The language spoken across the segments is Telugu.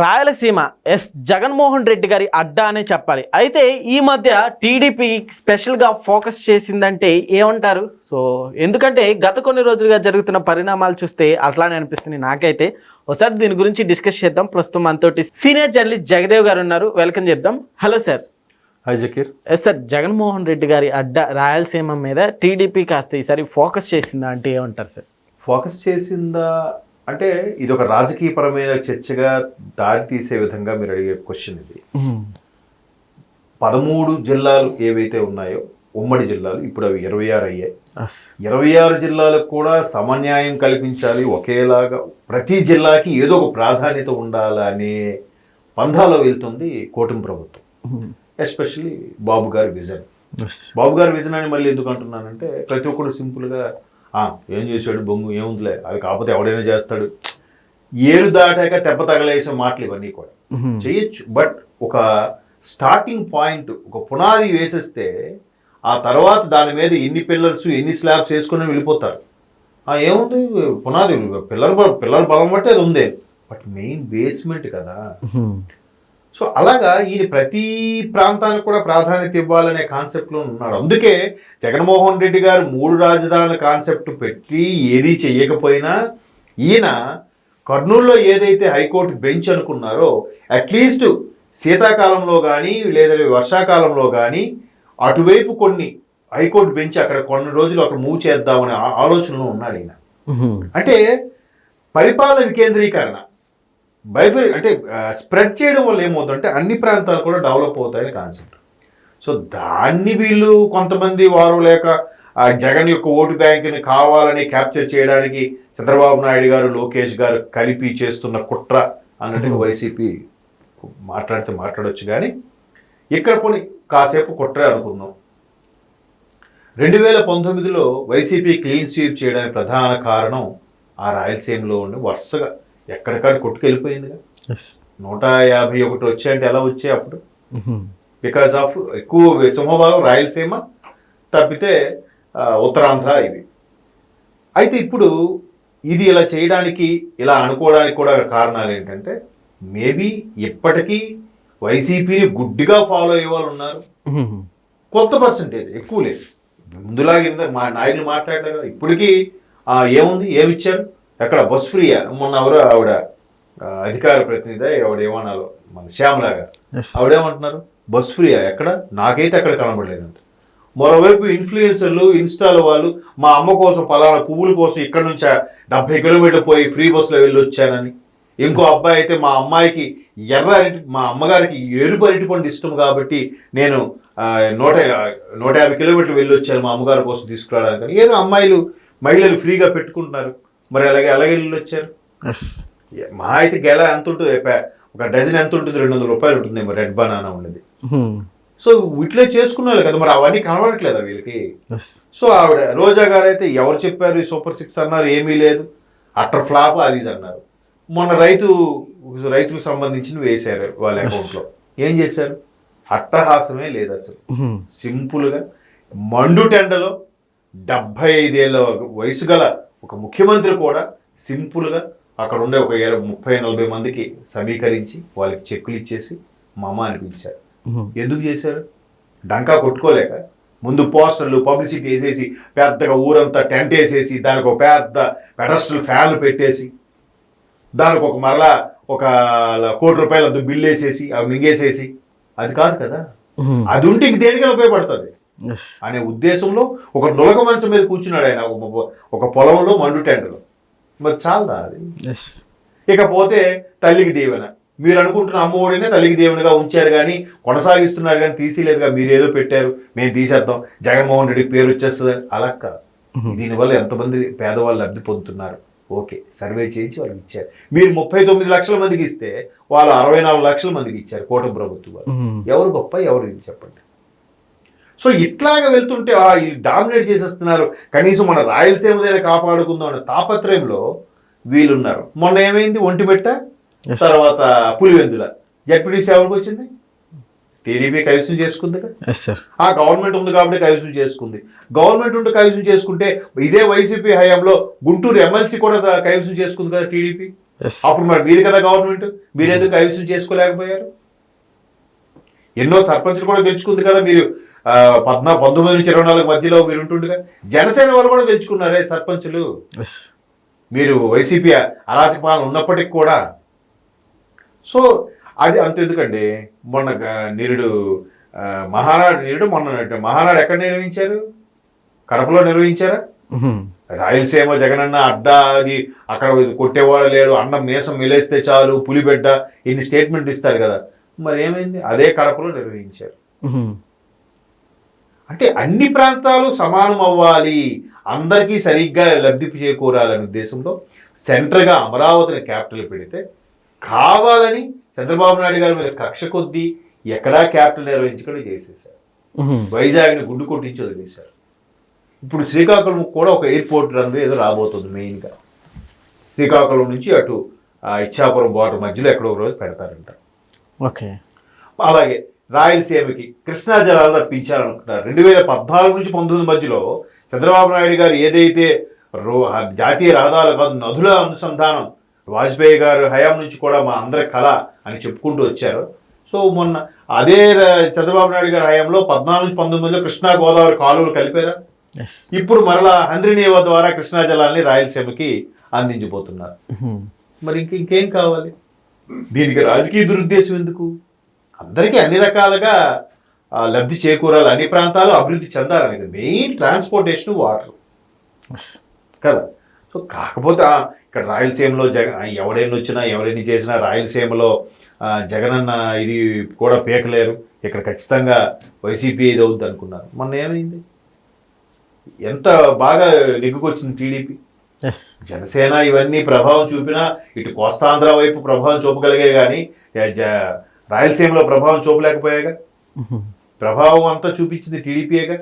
రాయలసీమ ఎస్ జగన్మోహన్ రెడ్డి గారి అడ్డా అనే చెప్పాలి. అయితే ఈ మధ్య టీడీపీ స్పెషల్గా ఫోకస్ చేసిందంటే ఏమంటారు? సో ఎందుకంటే గత కొన్ని రోజులుగా జరుగుతున్న పరిణామాలు చూస్తే అట్లానే అనిపిస్తుంది నాకైతే. ఒకసారి దీని గురించి డిస్కస్ చేద్దాం. ప్రస్తుతం మనతోటి సీనియర్ జర్నలిస్ట్ జగదేవ్ గారు ఉన్నారు. వెల్కమ్ చెప్దాం hello sir. Hi Zakir. Yes sir Jaganmohan Reddy గారి అడ్డా రాయలసీమ మీద టీడీపీ కాస్త ఈసారి ఫోకస్ చేసిందా అంటే ఏమంటారు సార్? ఫోకస్ చేసిందా అంటే ఇది ఒక రాజకీయపరమైన చర్చగా దారి తీసే విధంగా మీరు అడిగే క్వశ్చన్ ఇది. పదమూడు జిల్లాలు ఏవైతే ఉన్నాయో ఉమ్మడి జిల్లాలు ఇప్పుడు అవి ఇరవై ఆరు అయ్యాయి. ఇరవై ఆరు జిల్లాలకు కూడా సమన్యాయం కల్పించాలి ఒకేలాగా ప్రతి జిల్లాకి ఏదో ఒక ప్రాధాన్యత ఉండాలనే పంధాలో వెళ్తుంది కూటమి ప్రభుత్వం. ఎస్పెషల్లీ బాబు గారి విజన్. బాబు గారి విజన్ అని మళ్ళీ ఎందుకు అంటున్నానంటే ప్రతి ఒక్కరు సింపుల్గా "ఆ, ఏం చేశాడు బొంగు ఏముందిలే. అది కాకపోతే ఎవడైనా చేస్తాడు. ఏరు దాటాక తెప్ప తగలేసే మాటలు ఇవన్నీ కూడా. చేయొచ్చు. బట్ ఒక స్టార్టింగ్ పాయింట్ ఒక పునాది వేసేస్తే ఆ తర్వాత దాని మీద ఎన్ని పిల్లర్స్ ఎన్ని స్లాబ్స్ వేసుకుని వెళ్ళిపోతారు. ఏముంది? పునాది. పిల్లర్ బ- పిల్లర్ బలం బట్టి అది ఉంది. బట్ మెయిన్ బేస్మెంట్ కదా. సో అలాగా ఈయన ప్రతి ప్రాంతానికి కూడా ప్రాధాన్యత ఇవ్వాలనే కాన్సెప్ట్లో ఉన్నాడు. అందుకే జగన్మోహన్ రెడ్డి గారు మూడు రాజధానుల కాన్సెప్ట్ పెట్టి ఏది చెయ్యకపోయినా ఈయన కర్నూలులో ఏదైతే హైకోర్టు బెంచ్ అనుకున్నారో అట్లీస్ట్ శీతాకాలంలో కానీ లేదా వర్షాకాలంలో కానీ అటువైపు కొన్ని హైకోర్టు బెంచ్ అక్కడ కొన్ని రోజులు అక్కడ మూవ్ చేద్దామనే ఆలోచనలో ఉన్నాడు ఈయన. అంటే పరిపాలన వికేంద్రీకరణ. బైఫై అంటే స్ప్రెడ్ చేయడం వల్ల ఏమవుతుందంటే అన్ని ప్రాంతాలు కూడా డెవలప్ అవుతాయని కాన్సెప్ట్. సో దాన్ని వీళ్ళు కొంతమంది వారు లేక ఆ, జగన్ యొక్క ఓటు బ్యాంకుని కావాలని క్యాప్చర్ చేయడానికి చంద్రబాబు నాయుడు గారు లోకేష్ గారు కలిపి చేస్తున్న కుట్ర అన్నట్టుగా వైసీపీ మాట్లాడితే మాట్లాడొచ్చు కానీ ఇక్కడ పోనీ కాసేపు కుట్రే అనుకుందాం. రెండు వేల పంతొమ్మిదిలో వైసీపీ క్లీన్ స్వీప్ చేయడానికి ప్రధాన కారణం ఆ రాయలసీమలో ఉండి వరుసగా ఎక్కడికాడ కొట్టుకెళ్ళిపోయిందిగా. నూట యాభై ఒకటి వచ్చాయంటే ఎలా వచ్చాయి అప్పుడు? బికాస్ ఆఫ్ ఎక్కువ సింహభాగం రాయలసీమ తప్పితే ఉత్తరాంధ్ర ఇవి. అయితే ఇప్పుడు ఇది ఇలా చేయడానికి ఇలా అనుకోవడానికి కూడా కారణాలు ఏంటంటే మేబీ ఇప్పటికీ వైసీపీని గుడ్డిగా ఫాలో అయ్యే వాళ్ళు ఉన్నారు. కొత్త పర్సంటేజ్ ఎక్కువ లేదు. ముందులాగా మా నాయకులు మాట్లాడారు ఇప్పటికీ ఏముంది? ఏమిచ్చారు? ఎక్కడ బస్ ఫ్రీయా మొన్న ఎవరు ఆవిడ అధికార ప్రతినిధి ఆవిడ ఏమన్నాలో? మన శ్యామలా గారు. ఆవిడేమంటున్నారు? బస్ ఫ్రీయా ఎక్కడ? నాకైతే అక్కడ కనబడలేదంట. మరోవైపు ఇన్ఫ్లుయెన్సర్లు ఇన్స్టాలో వాళ్ళు మా అమ్మ కోసం పలానా పువ్వుల కోసం ఇక్కడ నుంచి డెబ్బై కిలోమీటర్లు పోయి ఫ్రీ బస్సులో వెళ్ళి వచ్చానని ఇంకో అబ్బాయి అయితే మా అమ్మాయికి ఎర్ర అరటి మా అమ్మగారికి ఎరుపు అరటి పండు ఇష్టం కాబట్టి నేను నూట నూట యాభై కిలోమీటర్లు వెళ్ళి వచ్చాను మా అమ్మగారి కోసం తీసుకురావడానికి ఏదో అమ్మాయిలు మహిళలు ఫ్రీగా పెట్టుకుంటున్నారు. మరి అలాగే అలాగే వెళ్ళి వచ్చారు. మా అయితే గెల ఎంత ఉంటుంది ఒక డజన్ ఎంత ఉంటుంది రెండు వందల రూపాయలు ఉంటుంది మరి రెడ్ బనానా ఉండేది. సో ఇట్లే చేసుకున్నారు కదా మరి అవన్నీ కనబడట్లేదా వీళ్ళకి? సో ఆవిడ రోజా గారు అయితే ఎవరు చెప్పారు ఈ సూపర్ సిక్స్ అన్నారు ఏమీ లేదు. అట్టర్ ఫ్లాప్ అది ఇది అన్నారు. మొన్న రైతు రైతులకు సంబంధించినవి వేశారు వాళ్ళ అకౌంట్లో. ఏం చేశారు? అట్టహాసమే లేదు అసలు. సింపుల్గా మండు టెండలో డెబ్భై ఐదేళ్ళ వయసు గల ఒక ముఖ్యమంత్రి కూడా సింపుల్గా అక్కడ ఉండే ఒక ఇరవై ముప్పై నలభై మందికి సమీకరించి వాళ్ళకి చెక్కులు ఇచ్చేసి మామ. అనిపించారు ఎందుకు చేశారు? డంకా కొట్టుకోలేక ముందు పోస్టర్లు పబ్లిసిటీ వేసేసి పెద్దగా ఊరంతా టెంట్ వేసేసి దానికి ఒక పెద్ద పెడస్టల్ ఫ్యాన్లు పెట్టేసి దానికి ఒక మరలా ఒక కోటి రూపాయల బిల్లు వేసేసి అవి మింగేసేసి అది కాదు కదా? అది ఉంటే ఇంక దేనికైనా ఉపయోగపడుతుంది. అనే ఉద్దేశంలో ఒక నులక మంచం మీద కూర్చున్నాడు ఆయన. ఒక- పొలంలో మండు టెండలో. మరి చాలదా అది? ఇకపోతే తల్లికి దీవెన. మీరు అనుకుంటున్న అమ్మఒడినే తల్లికి దీవెనగా ఉంచారు కానీ కొనసాగిస్తున్నారు కానీ తీసేలేదుగా. మీరు ఏదో పెట్టారు. మేము తీసేద్దాం. జగన్మోహన్ రెడ్డికి పేరు వచ్చేస్తుంది. అలా కాదు. దీనివల్ల ఎంతమంది పేదవాళ్ళు లబ్ధి పొందుతున్నారు? ఓకే. సర్వే చేయించి వాళ్ళకి ఇచ్చారు. మీరు ముప్పై తొమ్మిది లక్షల మందికి ఇస్తే వాళ్ళు అరవై నాలుగు లక్షల మందికి ఇచ్చారు కూటమి ప్రభుత్వం. ఎవరు గొప్ప ఎవరు చెప్పండి. సో ఇట్లాగా వెళ్తుంటే ఆ ఈ డామినేట్ చేసేస్తున్నారు. కనీసం మన రాయలసీమ దగ్గర కాపాడుకుందాం అనే తాపత్రయంలో వీళ్ళున్నారు మొన్న ఏమైంది? ఒంటిమిట్ట Yes. తర్వాత పులివెందుల. జడ్పీటీసీ ఎవరికి వచ్చింది? టీడీపీ కైవసం చేసుకుంది ఆ గవర్నమెంట్ ఉంది కాబట్టి కైవసం చేసుకుంది. గవర్నమెంట్ ఉండి కైవసం చేసుకుంటే ఇదే వైసీపీ హయాంలో గుంటూరు ఎమ్మెల్సీ కూడా కైవసం చేసుకుంది కదా టీడీపీ. అప్పుడు మరి మీరు కదా గవర్నమెంట్? మీరు ఎందుకు కైవసం చేసుకోలేకపోయారు? ఎన్నో సర్పంచులు కూడా గెలుచుకుంది కదా మీరు. పద్నా పంతొమ్మిది నుంచి ఇరవై నాలుగు మధ్యలో మీరు ఉంటుండగా జనసేన వాళ్ళు కూడా గెలుచుకున్నారే సర్పంచులు. మీరు వైసీపీ అరాచక పాలన ఉన్నప్పటికి కూడా. సో అది అంత ఎందుకండి మొన్న నిరుడు మహానాడు నిరుడు మొన్న మహానాడు ఎక్కడ నిర్వహించారు? కడపలో నిర్వహించారా? రాయలసీమ జగనన్న అడ్డా అది అక్కడ కొట్టేవాడు లేడు అన్నం మీసం మిలేస్తే చాలు పులిబిడ్డ ఇన్ని స్టేట్మెంట్ ఇస్తారు కదా. మరి ఏమైంది అదే కడపలో నిర్వహించారు. అంటే అన్ని ప్రాంతాలు సమానం అవ్వాలి అందరికీ సరిగ్గా లబ్ధి చేకూరాలనే ఉద్దేశంలో సెంట్రల్గా అమరావతిని క్యాపిటల్ పెడితే కావాలని చంద్రబాబు నాయుడు గారి మీద కక్ష కొద్దీ ఎక్కడా క్యాపిటల్ నిర్వహించకుండా చేసేసారు వైజాగ్ని గుడ్డు కొట్టించి వదిలేశారు. ఇప్పుడు శ్రీకాకుళం కూడా ఒక ఎయిర్పోర్ట్ రన్వే ఏదో రాబోతుంది మెయిన్గా. శ్రీకాకుళం నుంచి అటు ఇచ్చాపురం బార్డర్ మధ్యలో ఎక్కడో ఒక రోజు పెడతారంట ఓకే. అలాగే రాయలసీమకి కృష్ణా జలాలు రప్పించాలనుకుంటారు రెండు వేల పద్నాలుగు నుంచి పంతొమ్మిది మధ్యలో చంద్రబాబు నాయుడు గారు ఏదైతే రో జాతీయ రహదారులు కాదు నదుల అనుసంధానం వాజ్పేయి గారు హయాం నుంచి కూడా మా అందరి కళ అని చెప్పుకుంటూ వచ్చారు. సో మొన్న అదే చంద్రబాబు నాయుడు గారి హయాంలో పద్నాలుగు నుంచి పంతొమ్మిది మధ్యలో కృష్ణా గోదావరి కాలువలు కలిపారా. ఇప్పుడు మరలా హంద్రినీవ ద్వారా కృష్ణా జలాల్ని రాయలసీమకి అందించబోతున్నారు. మరి ఇంక ఇంకేం కావాలి? దీనికి రాజకీయ దురుద్దేశం ఎందుకు? అందరికీ అన్ని రకాలుగా లబ్ధి చేకూరాలి. అన్ని ప్రాంతాలు అభివృద్ధి చెందాలని మెయిన్ ట్రాన్స్పోర్టేషన్ వాటర్ కదా? సో కాకపోతే ఇక్కడ రాయలసీమలో జగ ఎవరైనా వచ్చినా ఎవరైనా చేసినా రాయలసీమలో ఆ, జగనన్న ఇది కూడా పీకలేరు. ఇక్కడ ఖచ్చితంగా వైసీపీ ఇది అవుద్ది అనుకున్నారు. మొన్న ఏమైంది? ఎంత బాగా నెగ్గుకొచ్చింది టీడీపీ? జనసేన ఇవన్నీ ప్రభావం చూపినా ఇటు కోస్తాంధ్ర వైపు ప్రభావం చూపగలిగే కానీ రాయలసీమలో ప్రభావం చూపలేకపోయాగా ప్రభావం అంతా చూపించింది టీడీపీయేగా?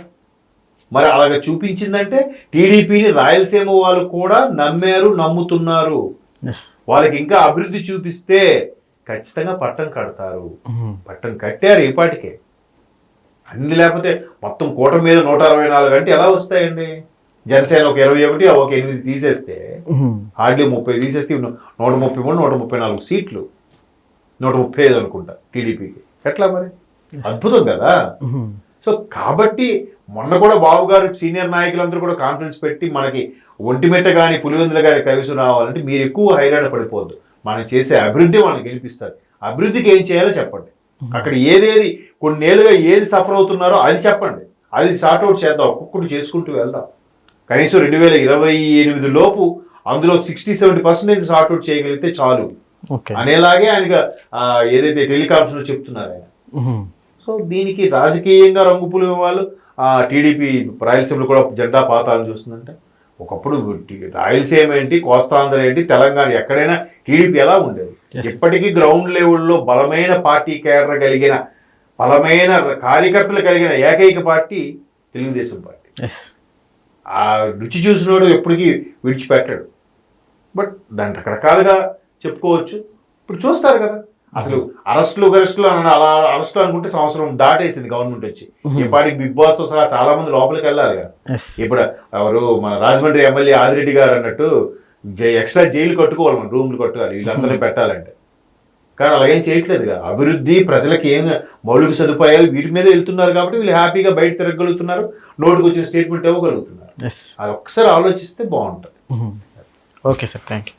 మరి అలాగ చూపించిందంటే టీడీపీని రాయలసీమ వాళ్ళు కూడా నమ్మారు నమ్ముతున్నారు. వాళ్ళకి ఇంకా అభివృద్ధి చూపిస్తే ఖచ్చితంగా పట్టం కడతారు. పట్టం కట్టారు ఈ పాటికే అన్ని లేకపోతే మొత్తం కూట మీద నూట అరవై నాలుగు అంటే ఎలా వస్తాయండి? జనసేన ఒక ఇరవై ఒకటి ఒక ఎనిమిది తీసేస్తే హార్డ్లీ ముప్పై తీసేస్తే నూట ముప్పై మూడు నూట ముప్పై నాలుగు సీట్లు. నూట ముప్పై ఐదు అనుకుంటా టీడీపీకి. ఎట్లా మరి? అద్భుతం కదా? సో కాబట్టి మొన్న కూడా బాబు గారు సీనియర్ నాయకులందరూ కూడా కాన్ఫరెన్స్ పెట్టి మనకి ఒంటిమిట్ట కానీ పులివెందుల గారి కవిసు రావాలంటే మీరు ఎక్కువ హైరాణ పడిపోవద్దు మనం చేసే అభివృద్ధి మనకి గెలిపిస్తుంది అభివృద్ధికి ఏం చేయాలో చెప్పండి. అక్కడ ఏదేది కొన్నేళ్ళుగా ఏది సఫర్ అవుతున్నారో అది చెప్పండి. అది సార్ట్అవుట్ చేద్దాం ఒక్కొక్కటి చేసుకుంటూ వెళ్దాం. కనీసం రెండు వేల ఇరవై ఎనిమిది లోపు అందులో సిక్స్టీ సెవెంటీ పర్సెంటేజ్ సార్ట్అవుట్ చేయగలిగితే చాలు. అనేలాగే ఆయనగా ఆ, ఏదైతే టెలికాన్ఫరెన్స్ చెప్తున్నారు ఆయన. సో దీనికి రాజకీయంగా రంగు పులిమే వాళ్ళు ఆ టీడీపీ రాయలసీమలో కూడా జెండా పాతాలను చూస్తుందంటే. ఒకప్పుడు రాయలసీమ ఏంటి కోస్తాంధ్ర ఏంటి తెలంగాణ ఎక్కడైనా టీడీపీ ఎలా ఉండేది. ఇప్పటికీ గ్రౌండ్ లెవెల్లో బలమైన పార్టీ కేడర్ కలిగిన బలమైన కార్యకర్తలు కలిగిన ఏకైక పార్టీ తెలుగుదేశం పార్టీ. ఆ రుచి చూసినోడు ఎప్పటికీ విడిచిపెట్టాడు. బట్ దాని రకరకాలుగా చెప్పుకోవచ్చు. ఇప్పుడు చూస్తారు కదా. అసలు అరెస్టులు గరెస్టులు అని అలా అరెస్టులు అనుకుంటే సంవత్సరం దాటేసింది గవర్నమెంట్ వచ్చి. ఈ పాటికి బిగ్ బాస్తో సహా చాలా మంది లోపలికి వెళ్ళాలి కదా. ఇప్పుడు ఎవరు మన రాజమండ్రి ఎమ్మెల్యే ఆదిరెడ్డి గారు అన్నట్టు జై- ఎక్స్ట్రా జైలు కట్టుకోవాలి మన రూమ్లు కట్టుకోవాలి వీళ్ళందరినీ పెట్టాలంటే. కానీ అలాగేం చేయట్లేదు కదా అభివృద్ధి ప్రజలకు ఏం మౌలిక సదుపాయాలు వీటి మీద వెళ్తున్నారు కాబట్టి వీళ్ళు హ్యాపీగా బయట తిరగలుగుతున్నారు నోటుకు వచ్చిన స్టేట్మెంట్ ఇవ్వగలుగుతున్నారు. అది ఒక్కసారి ఆలోచిస్తే బాగుంటుంది. Okay sir thank you